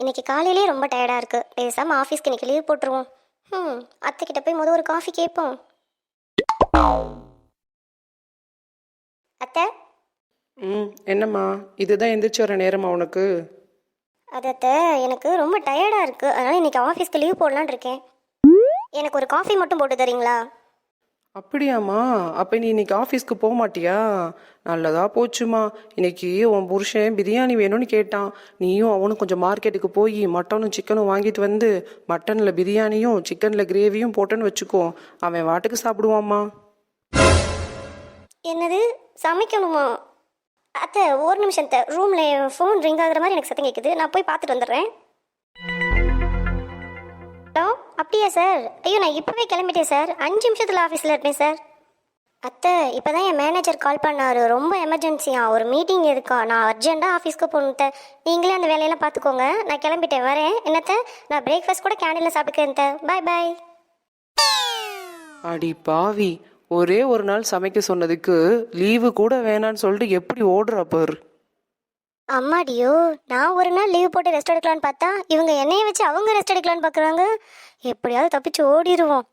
இன்னைக்கு காலையிலே ரொம்ப டயர்டாக இருக்குது பேசாமல் ஆஃபீஸ்க்கு இன்னைக்கு லீவ் போட்டுருவோம். ம் அத்தைக்கிட்ட போய் முத ஒரு காஃபி கேட்போம். அத்தை? ம் என்னம்மா? இதுதான் எந்திரிச்சு வர நேரமா உனக்கு? அது அத்தை எனக்கு ரொம்ப டயர்டாக இருக்குது அதனால் இன்னைக்கு ஆஃபீஸ்க்கு லீவ் போடலான்னு இருக்கேன். எனக்கு ஒரு காஃபி மட்டும் போட்டு தரீங்களா? அப்படியாம்மா? அப்போ நீ இன்னைக்கு ஆஃபீஸ்க்கு போக மாட்டியா நல்லதா போச்சுமா. இன்னைக்கு உன் புருஷன் பிரியாணி வேணும்னு கேட்டான். நீயும் அவனும் கொஞ்சம் மார்க்கெட்டுக்கு போய் மட்டனும் சிக்கனும் வாங்கிட்டு வந்து மட்டனில் பிரியாணியும் சிக்கனில் கிரேவியும் போட்டேன்னு வச்சுக்கோ. அவன் வாட்டுக்கு சாப்பிடுவாம்மா. என்னது? சமைக்கணுமா? அத்தை ஒரு நிமிஷம் ரூமில் ஃபோன் ரிங் ஆகுற மாதிரி எனக்கு சத்தம் கேட்குது நான் போய் பார்த்துட்டு வந்துடுறேன். அப்படியா சார் ஐயோ நான் இப்போவே கிளம்பிட்டேன் சார் அஞ்சு நிமிஷத்தில் ஆஃபீஸில் இருப்பேன் சார் அத்தை இப்போ தான் என் மேனேஜர் கால் பண்ணார். ரொம்ப எமர்ஜென்சியா ஒரு மீட்டிங் இருக்கா நான் அர்ஜென்ட்டாக ஆஃபீஸ்க்கு போகணும் நீங்களே அந்த வேலையெல்லாம் பார்த்துக்கோங்க நான் கிளம்பிட்டேன். வரேன். என்னத்த? நான் பிரேக்ஃபாஸ்ட் கூட கேண்டீனில் சாப்பிட்டுக்கிறேன் பாய் பாய் அடி பாவி. ஒரே ஒரு நாள் சமைக்க சொன்னதுக்கு லீவு கூட வேணான்னு சொல்லிட்டு எப்படி ஓடுறா பாரு. அம்மாடியோ நான் ஒரு நாள் லீவ் போட்டு ரெஸ்ட் எடுக்கலான்னு பார்த்தா இவங்க என்னைய வச்சு அவங்க ரெஸ்ட் எடுக்கலான்னு பார்க்குறாங்க எப்படியாவது தப்பிச்சு ஓடிடுவோம்